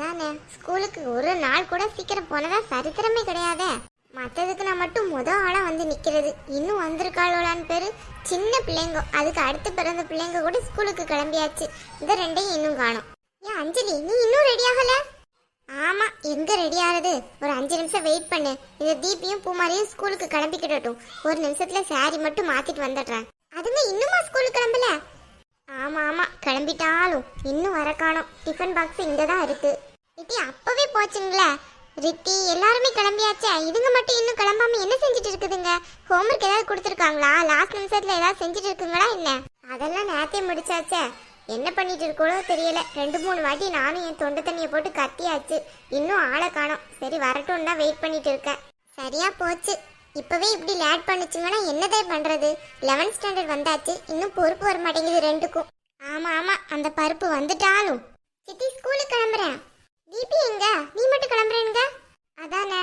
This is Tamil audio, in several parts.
அதானே ஸ்கூலுக்கு ஒரு நாள் கூட சீக்கிரம் போனதா சரித்திரமே கிடையாதே. மற்றதுக்கு நான் மட்டும் முத ஆளாக வந்து நிற்கிறது இன்னும் வந்திருக்காளோலான்னு பேர் சின்ன பிள்ளைங்க. அதுக்கு அடுத்து பிறந்த பிள்ளைங்க கூட ஸ்கூலுக்கு கிளம்பியாச்சு. இந்த ரெண்டையும் இன்னும் காணும். ஏன் அஞ்சலி நீ இன்னும் ரெடி ஆகல? ஆமா எங்க ரெடி ஆகுது ஒரு அஞ்சு நிமிஷம் வெயிட் பண்ணு. இந்த தீபியும் பூமாரியும் ஸ்கூலுக்கு கிளம்பிக்கிடட்டும். ஒரு நிமிஷத்துல சாரி மட்டும் மாத்திட்டு வந்துடுறேன். அதுங்க இன்னுமா ஸ்கூலுக்கு கிளம்பல? ஆமா ஆமா கிளம்பிட்டாலும் இன்னும் வர காணும். டிஃபன் பாக்ஸ் இங்க தான் இருக்கு. இட்டி அப்பவே போச்சுங்களே. ரித்தி எல்லாருமே கிளம்பியாச்சே. இதுங்க மட்டும் இன்னும் கிளம்பாம என்ன செஞ்சுட்டு இருக்குதுங்க? ஹோம்ஒர்க் ஏதாவது கொடுத்துருக்காங்களா? லாஸ்ட் நிமிஷத்துல ஏதாவது செஞ்சுட்டு இருக்குங்களா என்ன? அதெல்லாம் நேத்தே முடிச்சாச்சே. என்ன பண்ணிட்டு இருக்கோளோ தெரியல. ரெண்டு மூணு வாட்டி நானும் என் தொண்டை தண்ணியை போட்டு கத்தியாச்சு. இன்னும் ஆளை காணோம். சரி வரட்டும் தான் வெயிட் பண்ணிட்டு இருக்கேன். சரியா போச்சு. இப்பவே இப்படி லேட் பண்ணுச்சுங்கன்னா என்னதே பண்றது? லெவன்த் ஸ்டாண்டர்ட் வந்தாச்சு. இன்னும் பொறுப்பு வர மாட்டேங்குது ரெண்டுக்கும். ஆமா ஆமா. அந்த பருப்பு வந்துட்டாலும். சித்தி ஸ்கூலுக்கு கிளம்புறேன். தீபி எங்க? நீ மட்டும் கிளம்புறேங்க அதானே?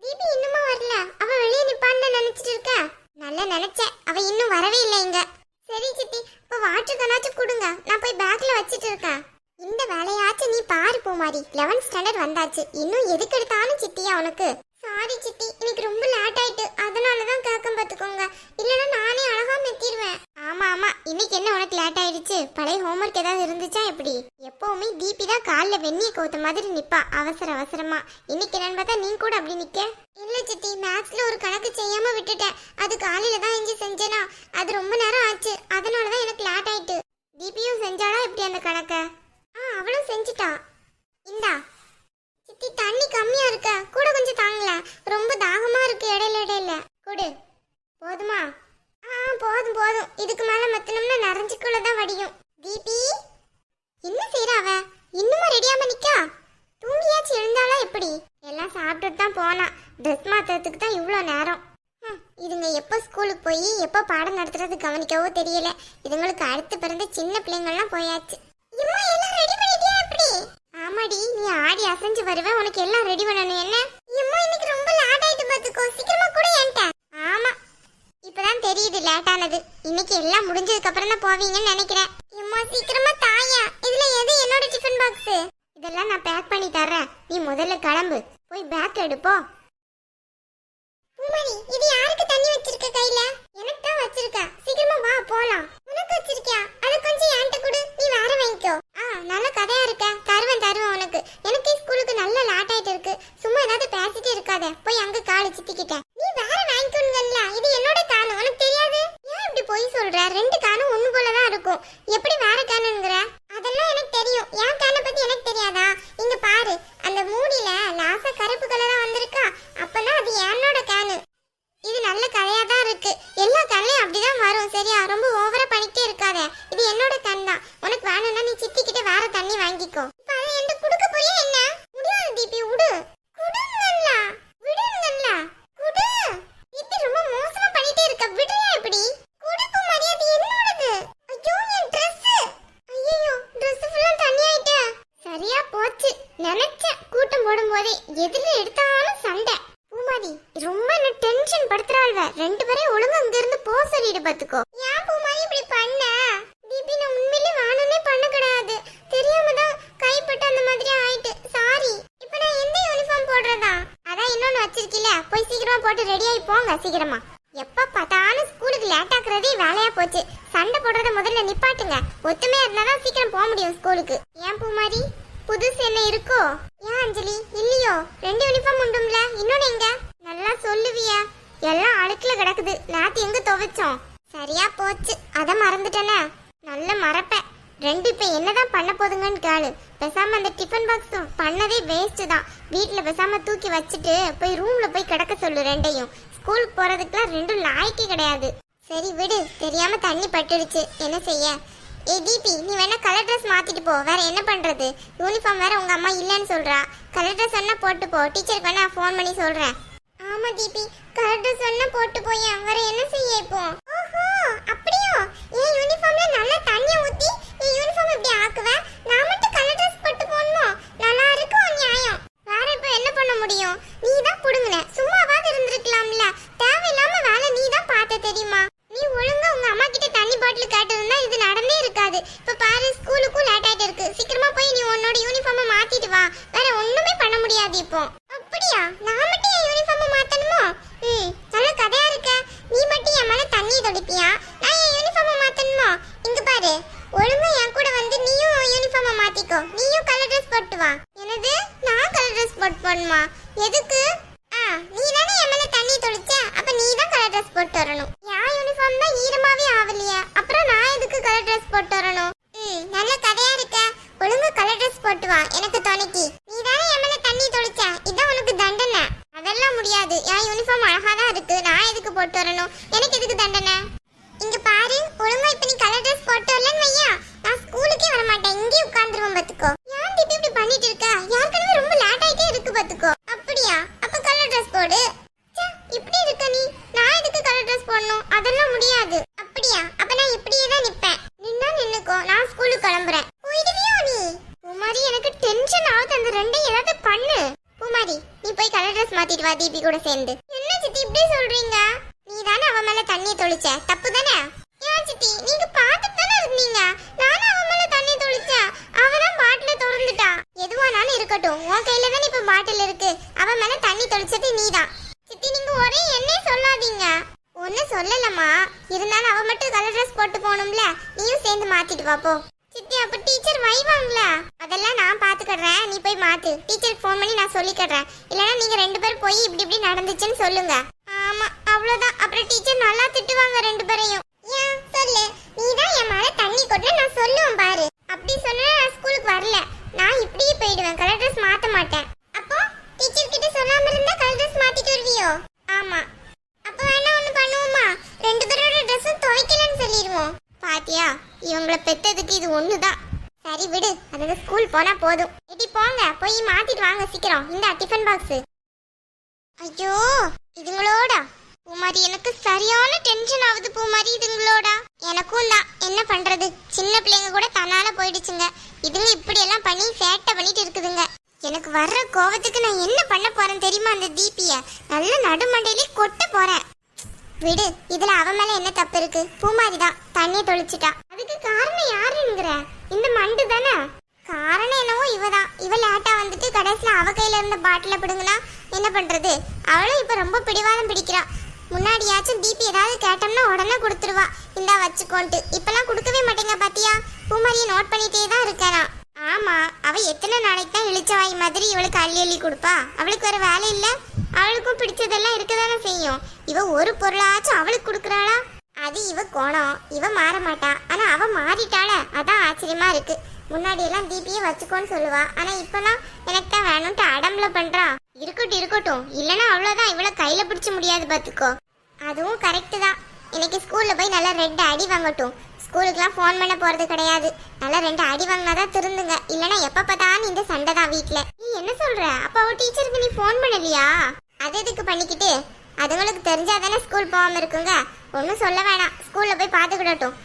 தீபி இன்னுமா வரல. அவ வெளியே நிப்பான்னு நினைச்சிட்டு இருக்க. நல்லா நினைச்சேன். அவ இன்னும் வரவே இல்லை இங்க. சரி சித்தி. இப்ப வாட்டர் கனாச்சும் கொடுங்க. நான் போய் பேக்ல வச்சிட்டு இருக்கேன். இந்த வேலையாச்சும் நீ பாரு பூமாரி. லெவன்த் ஸ்டாண்டர்ட் வந்தாச்சு. இன்னும் எதுக்கு எடுத்தாலும் சித்தியா உனக்கு? சாரி சித்தி. இன்னைக்கு ரொம்ப லேட் பழைய ஹோம்ஒர்க் ஏதாவது இருந்துச்சா எப்படி? எப்பவுமே தீபி தான் காலில் வெந்நிய கோத்த மாதிரி நிப்பா. அவசர அவசரமா. இன்னைக்கு என்னன்னு பார்த்தா நீ கூட அப்படி நிக்க? இல்ல சித்தி மேத்ஸ்ல ஒரு கணக்கு செய்யாம விட்டுட்டேன். அது காலையில தான் எஞ்சி செஞ்சேனா. அது ரொம்ப நேரம் ஆச்சு. அதனால தான் எனக்கு லேட் ஆயிட்டு. தீபியும் செஞ்சாளா எப்படி அந்த கணக்கை? ஆ அவளும் செஞ்சுட்டா. இந்தா சித்தி தண்ணி கம்மியா இருக்க கூட கொஞ்சம் தாங்கல ரொம்ப தாகமா இருக்கு இடையில இடையில கொடு போதுமா ஆ போதும் போதும் இதுக்கு மேல மத்தனம்னா நிறைஞ்சுக்குள்ள தான் வடியும் தீபி என்ன செய்றா அவ இன்னுமா ரெடியாம நிக்கா தூங்கியாச்சு எழுந்தாளா எப்படி எல்லாம் சாப்பிட்டுட்டு தான் போனா. ட்ரெஸ் மாத்துறதுக்கு தான் இவ்வளோ நேரம். இதுங்க எப்போ ஸ்கூலுக்கு போய் எப்போ பாடம் நடத்துறது கவனிக்கவோ தெரியல. இதுங்களுக்கு அடுத்து பிறந்த சின்ன பிள்ளைங்கள்லாம் போயாச்சு. ரெடி ஆமாடி நீ ஆடி அசைஞ்சு வருவேன் உனக்கு எல்லாம் ரெடி பண்ணணும். என்ன? இம்மா இன்னைக்கு ரொம்ப லேட் ஆயிட்டு பாத்துக்கோ சீக்கிரமா கூட என்கிட்ட ஆமா. இப்பதான் தெரியுது லேட் ஆனது. இன்னைக்கு எல்லாம் முடிஞ்சதுக்கு அப்புறம் தான் போவீங்கன்னு நினைக்கிறேன். இம்மா சீக்கிரமா தாயா. இதுல எது என்னோட டிஃபன் பாக்ஸ் இதெல்லாம் நான் பேக் பண்ணி தர்றேன். நீ முதல்ல கிளம்பு. போய் பேக் எடுப்போ. இது யாருக்கு தண்ணி வச்சிருக்க கையில? எனக்கு தான் வச்சிருக்க சீக்கிரமா வா போலாம் உனக்கு வச்சிருக்கியா அது கொஞ்சம் என்கிட்ட கொடு நீ வேற வாங்கிக்கோ ஆ நல்ல கதையா இருக்க தருவேன் தருவேன் உனக்கு எனக்கு ஸ்கூலுக்கு நல்ல லேட் ஆயிட்டு இருக்கு சும்மா ஏதாவது பேசிட்டே இருக்காத போய் அங்க காலு சித்திக்கிட்ட நீ வேற வாங்கிக்கணுங்கல்ல இது என்னோட கானு உனக்கு தெரியாது ஏன் இப்படி பொய் சொல்ற ரெண்டு கானும் ஒண்ணு போல தான் இருக்கும் எப்படி வேற கானுங்கிற அதெல்லாம் எனக்கு தெரியும் என் கானை பத்தி எனக்கு தெரியாதா இங்க பாரு அந்த மூடியில லாசா கருப்பு கலரா வந்திருக்கா அப்பனா அது என்னோட கேனு இது நல்ல கதையா தான் இருக்கு எல்லா கல்லையும் அப்படிதான் வரும் சரியா ரொம்ப ஓவரா பண்ணிட்டே இருக்காத இது என்னோட கண் தான் உனக்கு வேணும்னா நீ சித்தி கிட்ட வேற தண்ணி வாங்கிக்கோ இப்ப அதை என்கிட்ட குடுக்க போறியா என்ன முடியாது தீபி விடு குடுங்கல்ல விடுங்கல்ல குடு தீபி ரொம்ப மோசமா பண்ணிட்டே இருக்க விடுறியா எப்படி குடுக்கு மரியாதை என்னோடது ஐயோ என் Dress ஐயோ Dress ஃபுல்லா தண்ணி ஆயிட்டே சரியா போச்சு நினைச்சேன் கூட்டம் எதுல எடுத்தாலும் சண்டை. பூமாரி ரொம்ப என்ன டென்ஷன் படுத்துறாள்வ. ரெண்டு பேரையும் ஒழுங்கா அங்க இருந்து போ சொல்லிடு பாத்துக்கோ. ஏன் பூமாரி இப்படி பண்ண? தீபி நான் உண்மையிலே வேணும்னே பண்ண கிடையாது தெரியாம தான் கைப்பட்டு அந்த மாதிரி ஆயிட்டு. சாரி இப்போ நான் எந்த யூனிஃபார்ம் போடுறதா? அதான் இன்னொன்னு வச்சிருக்கீல. போய் சீக்கிரமா போட்டு ரெடி ஆகி போங்க சீக்கிரமா. எப்ப பார்த்தாலும் ஸ்கூலுக்கு லேட் ஆக்குறதே வேலையா போச்சு. சண்டை போடுறத முதல்ல நிப்பாட்டுங்க. ஒத்துமையா இருந்தாதான் சீக்கிரம் போக முடியும் ஸ்கூலுக்கு. ஏன் பூமாரி புதுசு என்ன இருக்கோ? ஏன் அஞ்சலி? இல்லையோ. ரெண்டு யூனிஃபார்ம் உண்டும்ல. இன்னொன்னு எங்க? நல்லா சொல்லுவியா. எல்லாம் அழுக்குல கிடக்குது. நேத்து எங்க துவைச்சோம்? சரியா போச்சு. அத மறந்துட்டேனே. நல்ல மறப்பேன் ரெண்டு இப்போ என்னதான் பண்ண போதுங்கன்னு கேளு. பெசாம அந்த டிஃபன் பாக்ஸ் பண்ணதே வேஸ்ட் தான். வீட்டில் பெசாம தூக்கி வச்சுட்டு போய் ரூம்ல போய் கிடக்க சொல்லு ரெண்டையும். ஸ்கூலுக்கு போறதுக்குலாம் ரெண்டும் லாய்க்கு கிடையாது. சரி விடு. தெரியாம தண்ணி பட்டுடுச்சு. என்ன செய்ய? ஏ டிபி நீ வேணா கலர் ட்ரெஸ் மாத்திட்டு போ. வேற என்ன பண்றது? யூனிஃபார்ம் வேற உங்க அம்மா இல்லைன்னு சொல்றா. கலர் ட்ரெஸ் வேணா போட்டு போ. டீச்சருக்கு வேணா ஃபோன் பண்ணி சொல்றேன். ஆமா தீபி. கலர் ட்ரெஸ் வேணா போட்டு போய் வேற என்ன செய்ய இப்போ? ஓஹோ அப்படியோ? என் யூனிஃபார்ம்ல நல்லா தண்ணி ஊத்தி என் யூனிஃபார்ம் இப்படி ஆக்குவ நான் மட்டும் கலர் ட்ரெஸ் போட்டு போடணும் நல்லா இருக்கும் நியாயம் வேற இப்போ என்ன பண்ண முடியும் நீ தான் புடுங்கல சும்மாவாது இருந்திருக்கலாம்ல தேவையில்லாம வேலை நீ தான் பார்த்த தெரியுமா நீ ஒழுங்கா உங்க அம்மா கிட்ட தண்ணி பாட்டில் கேட்டிருந்தா இது நடந்தே இருக்காது இப்ப பாரு ஸ்கூலுக்கும் லேட் ஆயிட்டு இருக்கு சீக்கிரமா போய் நீ உன்னோட யூனிஃபார்மை மாத்திட்டு வா முடியாது அப்படியா? நான் மட்டும் என் யூனிஃபார்ம் மாத்தணுமோ? ம் நல்ல கதையா இருக்க. நீ மட்டும் என் மேல தண்ணி தொடிப்பியா? நான் என் யூனிஃபார்ம் மாத்தணுமோ? இங்க பாரு. ஒழுங்கா என் கூட வந்து நீயும் யூனிஃபார்ம் மாத்திக்கோ. நீயும் கலர் ட்ரெஸ் போட்டு வா. எனது நான் கலர் ட்ரெஸ் போட்டு போடணுமா எதுக்கு? ஆ நீ தானே என் மேல தண்ணி தொடிச்ச? அப்ப நீ தான் கலர் ட்ரெஸ் போட்டு வரணும். என் யூனிஃபார்ம் தான் ஈரமாவே ஆவலையே. அப்புறம் நான் எதுக்கு கலர் ட்ரெஸ் போட்டு வரணும்? ம் நல்ல கதையா இருக்க. ஒழுங்கா கலர் ட்ரெஸ் போட்டு வா. எனக்கு துணைக்கு. நீ தானே என் முடியாது. என் யூனிஃபார்ம் அழகா தான் இருக்கு. நான் எதுக்கு போட்டு வரணும்? எனக்கு எதுக்கு தண்டனை? இங்க பாரு ஒழுங்கா இப்ப நீ கலர் ட்ரெஸ் போட்டு வரலன்னு வையா. நான் ஸ்கூலுக்கே வர மாட்டேன் இங்கே உட்கார்ந்துருவேன் பாத்துக்கோ. ஏன் இப்படி இப்படி பண்ணிட்டு இருக்க? யாருக்கனவே ரொம்ப லேட் ஆயிட்டே இருக்கு பாத்துக்கோ. அப்படியா? அப்ப கலர் ட்ரெஸ் போடு. ட்ரெஸ் கூட சேர்ந்து. என்ன சித்தி இப்படி சொல்றீங்க? நீ தானே அவன் மேல தண்ணியை தொளிச்ச. தப்பு தானே? ஏன் சித்தி? நீங்க பார்த்துட்டு தானே இருந்தீங்க? நானும் அவன் மேல தண்ணி தொளிச்சேன். அவன் பாட்டில திறந்துட்டா. எதுவானாலும் இருக்கட்டும். உன் கையில தானே இப்ப பாட்டில் இருக்கு. அவன் மேல தண்ணி தொளிச்சது நீதான். சித்தி நீங்க ஒரே என்னே சொல்லாதீங்க. ஒன்னும் சொல்லலம்மா. இருந்தாலும் அவன் மட்டும் கலர் ட்ரெஸ் போட்டு போகணும்ல. நீயும் சேர்ந்து மாத்திட்டு பாப்போ சித்தி அப்ப டீச்சர் வைவாங்களா அதெல்லாம் நான் பாத்துக்கறேன் நீ போய் மாத்து ஃபோன் பண்ணி நான் சொல்லிக்கிறேன் இல்லனா நீங்க ரெண்டு பேரும் போய் இப்படி இப்படி நடந்துச்சுன்னு சொல்லுங்க. ஆமா அவ்வளவுதான். அப்புறம் டீச்சர் நல்லா திட்டுவாங்க ரெண்டு பேரையும். ஏன்? சொல்லு. நீ தான் என் மேல தண்ணி கொட்டல நான் சொல்லுவேன் பாரு. அப்படி சொன்னா நான் ஸ்கூலுக்கு வரல. நான் இப்படியே போயிடுவேன். கலர் ட்ரெஸ் மாத்த மாட்டேன். அப்போ டீச்சர் கிட்ட சொல்லாம இருந்தா கலர் ட்ரெஸ் மாத்திட்டு வருவியோ? ஆமா. அப்ப வேணா ஒண்ணு பண்ணுவோமா? ரெண்டு பேரோட ட்ரெஸ்ஸும் துவைக்கலன்னு சொல்லிடுவோம். பாத்தியா? இவங்களை பெத்ததுக்கு இது ஒண்ணுதான். சரி விடு. அதாவது ஸ்கூல் போனா போதும். இடி போங்க. போய் மாத்திட்டு வாங்க சீக்கிரம். இந்த டிஃபன் பாக்ஸ் ஐயோ இதுங்களோடா? பூமாரி எனக்கு சரியான டென்ஷன் ஆகுது பூமாரி இதுங்களோட. எனக்கும் தான் என்ன பண்றது? சின்ன பிள்ளைங்க கூட தன்னால போயிடுச்சுங்க. இதுங்க இப்படி எல்லாம் பண்ணி சேட்டை பண்ணிட்டு இருக்குதுங்க. எனக்கு வர்ற கோவத்துக்கு நான் என்ன பண்ண போறேன் தெரியுமா அந்த தீபிய? நல்ல நடுமண்டையிலே கொட்ட போறேன். விடு இதுல அவன் மேல என்ன தப்பு இருக்கு? பூமாரி தான். தண்ணியை தொளிச்சிட்டா. அதுக்கு காரணம் யாருங்கிற? இந்த மண்டு தானே? காரணம் என்னவோ இவதான். இவ லேட்டா வந்துட்டு கடைசியில அவ கையில இருந்த பாட்டில பிடுங்கினா என்ன பண்றது? அவளும் இப்ப ரொம்ப பிடிவாதம் பிடிக்கிறா. முன்னாடியாச்சும் டிபி ஏதாவது கேட்டோம்னா உடனே கொடுத்துருவா. இந்தா வச்சுக்கோன்ட்டு. இப்பெல்லாம் கொடுக்கவே மாட்டேங்க பாத்தியா? பூமாரியை நோட் பண்ணிட்டே தான் இருக்கறான் ஆமா அவ எத்தனை நாளைக்கு தான் இழிச்சவாய் மாதிரி இவளுக்கு அள்ளி அள்ளி கொடுப்பா? அவளுக்கு வேற வேலை இல்ல? அவளுக்கும் பிடிச்சதெல்லாம் இருக்கதானே செய்யும். இவ ஒரு பொருளாச்சும் அவளுக்கு கொடுக்குறாளா? அது இவ கோணம். இவ மாற மாட்டா. ஆனா அவ மாறிட்டாள. அதான் ஆச்சரியமா இருக்கு. முன்னாடி எல்லாம் தீபியை வச்சுக்கோன்னு சொல்லுவா. ஆனா இப்பெல்லாம் எனக்கு தான் வேணும்ட்டு அடம்பல பண்றா. இருக்கட்டும் இருக்கட்டும். இல்லனா அவ்வளவுதான். இவள கையில பிடிச்ச முடியாது பாத்துக்கோ. அதுவும் கரெக்ட் தான். இன்னைக்கு ஸ்கூல்ல போய் நல்லா ரெண்டு அடி வாங்கட்டும். ஸ்கூலுக்குலாம் ஃபோன் பண்ண போறது கிடையாது. நல்லா ரெண்டு அடி வாங்கினாதான் திருந்துங்க. இல்லனா எப்ப பார்த்தாலும் இந்த சண்டை தான் வீட்ல. நீ என்ன சொல்ற? அப்ப அவ டீச்சருக்கு நீ ஃபோன் பண்ணலையா? அது எதுக்கு பண்ணிக்கிட்டு? அதுங்களுக்கு தெரிஞ்சாதானே ஸ்கூல் போகாமல் இருக்குங்க. ஒன்றும் சொல்ல வேணாம். ஸ்கூலில் போய் பார்த்துக்கிடட்டும்.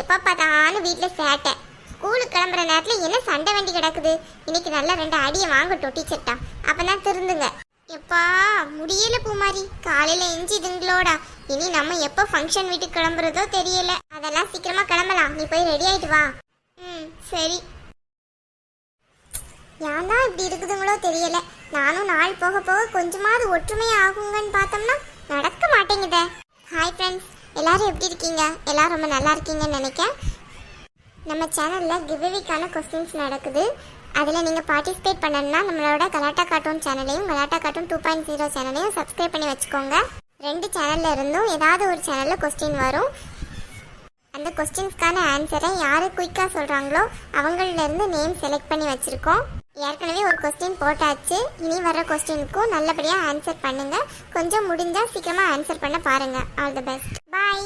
எப்போ பார்த்தாலும் வீட்டில் சேட்டை. ஸ்கூலுக்கு கிளம்புற நேரத்தில் என்ன சண்டை வண்டி கிடக்குது? இன்னைக்கு நல்லா ரெண்டு அடியை வாங்கட்டும் டீச்சர்ட்டா அப்பதான் திருந்துங்க. எப்பா முடியல பூமாரி. காலையில் எஞ்சி இதுங்களோடா இனி நம்ம எப்போ ஃபங்க்ஷன் வீட்டுக்கு கிளம்புறதோ தெரியல. அதெல்லாம் சீக்கிரமாக கிளம்பலாம். நீ போய் ரெடி ஆயிட்டு வா. ம் சரி. ஏன் தான் இப்படி இருக்குதுங்களோ தெரியல. நானும் நாள் போக போக கொஞ்சமாவது ஒற்றுமை ஆகுங்கன்னு பார்த்தோம்னா நடக்க மாட்டேங்குதே. ஹாய் ஃப்ரெண்ட்ஸ் எல்லாரும் எப்படி இருக்கீங்க? எல்லாரும் ரொம்ப நல்லா இருக்கீங்கன்னு நினைக்கிறேன். நம்ம சேனலில் கிவ்விக்கான கொஸ்டின்ஸ் நடக்குது. அதில் நீங்கள் பார்ட்டிசிபேட் பண்ணணும்னா நம்மளோட கலாட்டா கார்ட்டூன் சேனலையும் Galatta cartoon two point zero சேனலையும் சப்ஸ்கிரைப் பண்ணி வச்சுக்கோங்க. ரெண்டு சேனல்ல இருந்தும் ஏதாவது ஒரு சேனலில் கொஸ்டின் வரும். அந்த கொஸ்டின்ஸ்க்கான ஆன்சரை யார் குயிக்காக சொல்கிறாங்களோ அவங்களிலேருந்து நேம் செலக்ட் பண்ணி வச்சுருக்கோம். ஏற்கனவே ஒரு கொஸ்டின் போட்டாச்சு. இனி வர கொஸ்டினுக்கும் நல்லபடியாக ஆன்சர் பண்ணுங்கள் கொஞ்சம் முடிஞ்சால் சீக்கிரமாக ஆன்சர் பண்ண பாருங்கள் ஆல் தி பெஸ்ட் பாய்